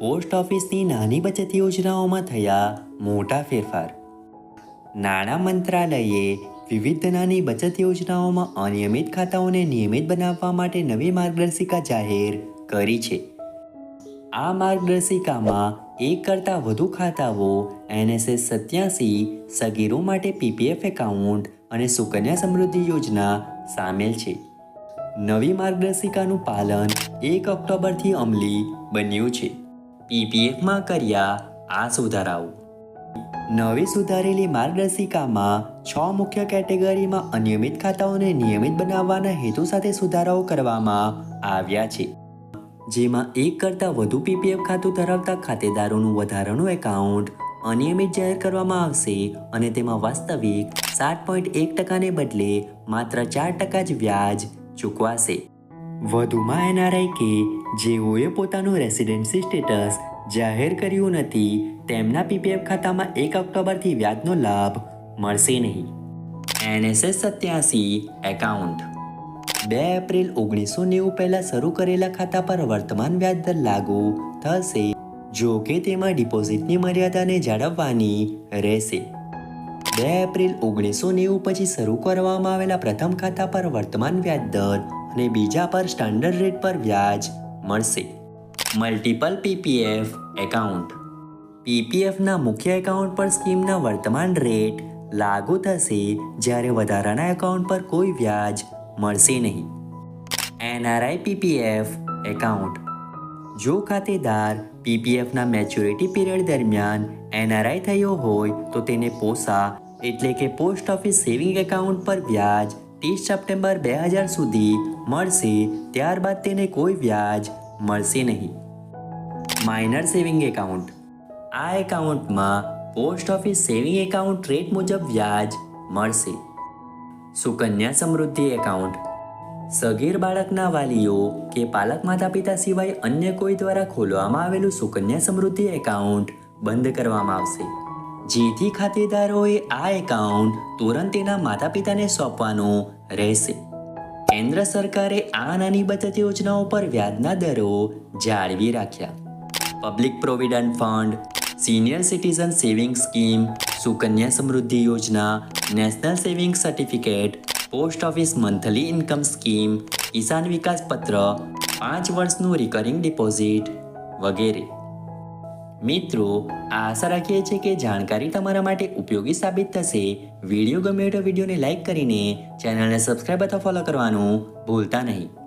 Post ઓફિસની નાની બચત યોજનાઓમાં થયા મોટા ફેરફાર. નાણાં મંત્રાલયે વિવિધ નાની બચત યોજનાઓમાં અનિયમિત ખાતાઓને નિયમિત બનાવવા માટે નવી માર્ગદર્શિકા જાહેર કરી છે. આ માર્ગદર્શિકામાં એક કરતાં વધુ ખાતાઓ, એનએસએસ સત્યાસી, સગીરો માટે પીપીએફ એકાઉન્ટ અને સુકન્યા સમૃદ્ધિ યોજના સામેલ છે. નવી માર્ગદર્શિકાનું પાલન એક ઓક્ટોબરથી અમલી બન્યું છે. પીપીએફમાં કર્યા આ સુધારાઓ. નવી સુધારેલી માર્ગદર્શિકામાં છ મુખ્ય કેટેગરીમાં અનિયમિત ખાતાઓને નિયમિત બનાવવાના હેતુ સાથે સુધારાઓ કરવામાં આવ્યા છે. જેમાં એક કરતાં વધુ પીપીએફ ખાતું ધરાવતા ખાતેદારોનું વધારાનું એકાઉન્ટ અનિયમિત જાહેર કરવામાં આવશે અને તેમાં વાસ્તવિક સાત પોઈન્ટ એક ટકાને બદલે માત્ર ચાર ટકા જ વ્યાજ ચૂકવાશે. વધુમાં એનઆરઆઈ કે જેઓએ પોતાનું રેસિડેન્સી સ્ટેટસ જાહેર કર્યું નથી, તેમના પીપીએફ ખાતામાં એક ઓક્ટોબરથી વ્યાજનો લાભ મળશે નહીં. એનએસએસ સત્યાસી એકાઉન્ટ. બે એપ્રિલ ઓગણીસો નેવું પહેલાં શરૂ કરેલા ખાતા પર વર્તમાન વ્યાજ દર લાગુ થશે, જો કે તેમાં ડિપોઝિટની મર્યાદાને જાળવવાની રહેશે. બે એપ્રિલ ઓગણીસો નેવું પછી શરૂ કરવામાં આવેલા પ્રથમ ખાતા પર વર્તમાન વ્યાજ દર અને બીજા પર સ્ટાન્ડર્ડ રેટ પર વ્યાજ મળશે મલ્ટિપલ પીપીએફ એકાઉન્ટ પીપીએફના મુખ્ય એકાઉન્ટ પર સ્કીમના વર્તમાન રેટ લાગુ થશે જ્યારે વધારાના એકાઉન્ટ પર કોઈ વ્યાજ મળશે નહીં. એનઆરઆઈ પીપીએફ એકાઉન્ટ જો ખાતેદાર પીપીએફના મેચ્યોરિટી પીરિયડ દરમિયાન એનઆરઆઈ થયો હોય તો તેને પોસા, એટલે કે પોસ્ટ ઓફિસ સેવિંગ એકાઉન્ટ પર વ્યાજ ત્રીસ સપ્ટેમ્બર બે હજાર સુધી મળશે ત્યારબાદ તેને કોઈ વ્યાજ મળશે નહીં. માઇનર સેવિંગ એકાઉન્ટ આ એકાઉન્ટમાં post office saving account rate મુજબ વ્યાજ મળશે. સુકન્યા સમૃદ્ધિ એકાઉન્ટ સગીર બાળકના વાલીઓ કે પાલક માતા પિતા સિવાય અન્ય કોઈ દ્વારા ખોલવામાં આવેલું સુકન્યા સમૃદ્ધિ એકાઉન્ટ બંધ કરવામાં આવશે. જેથી ખાતેદારોએ આ એકાઉન્ટ તુરંત તેના માતા પિતાને સોંપવાનું રહેશે. કેન્દ્ર સરકારે આ નાની બચત યોજનાઓ પર વ્યાજના દરો જાળવી રાખ્યા. Public provident fund senior citizen saving scheme Sukanya Samriddhi Yojana national saving certificate post office monthly income scheme Kisan Vikas Patra, પાંચ વર્ષનું રિકરિંગ ડિપોઝિટ વગેરે. મિત્રો, આશા રાખીએ છીએ કે જાણકારી તમારા માટે ઉપયોગી સાબિત થશે. વીડિયો ગમે તો વિડીયોને લાઇક કરીને ચેનલને સબસ્ક્રાઈબ અથવા ફોલો કરવાનું ભૂલતા નહીં.